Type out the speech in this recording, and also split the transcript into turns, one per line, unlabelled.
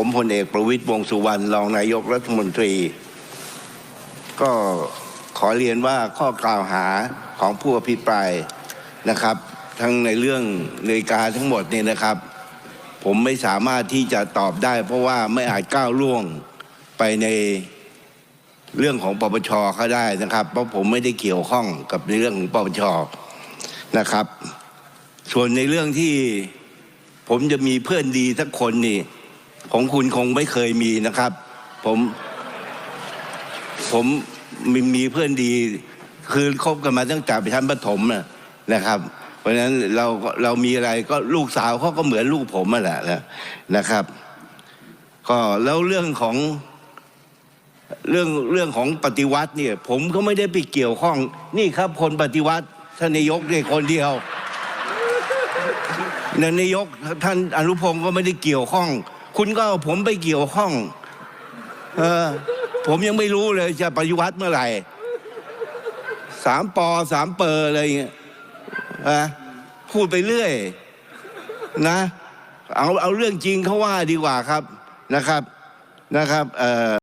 ผมพลเอกประวิตยวงสุวรรณรองนายกรัฐมนตรี ก็ขอเรียนว่าข้อกล่าวหาของผู้อภิปรายนะครับ ทั้งในเรื่องนาฬิกาทั้งหมดเนี่ยนะครับ ผมไม่สามารถที่จะตอบได้ เพราะว่าไม่อาจก้าวล่วงไปในเรื่องของปปชเขาได้นะครับ เพราะผมไม่ได้เกี่ยวข้องกับในเรื่องของปปชนะครับ ส่วนในเรื่องที่ผมจะมีเพื่อนดีสักคนนี่ ของคุณคงไม่เคยมีนะครับ ผมผมมีมีเพื่อนดี คือคบกันมาตั้งแต่ชั้นประถมน่ะนะครับ เพราะฉะนั้นเราเรามีอะไรก็ลูกสาวเขาก็เหมือนลูกผมแหละนะครับ ก็แล้วเรื่องของเรื่องเรื่องของปฏิวัติเนี่ย ผมก็ไม่ได้ไปเกี่ยวข้อง นี่ครับคนปฏิวัติท่านนายกเนี่ยคนเดียวนายกท่านอนุพงศ์ก็ไม่ได้เกี่ยวข้อง คุณก็เอาผมไปเกี่ยวข้อง เออ ผมยังไม่รู้เลยจะปฏิวัติเมื่อไหร่สามปอสามเปอร์อะไรอย่างเงี้ยนะพูดไปเรื่อย นะ เอาเอาเรื่องจริงเขาว่าดีกว่าครับนะครับนะครับ เอ่อ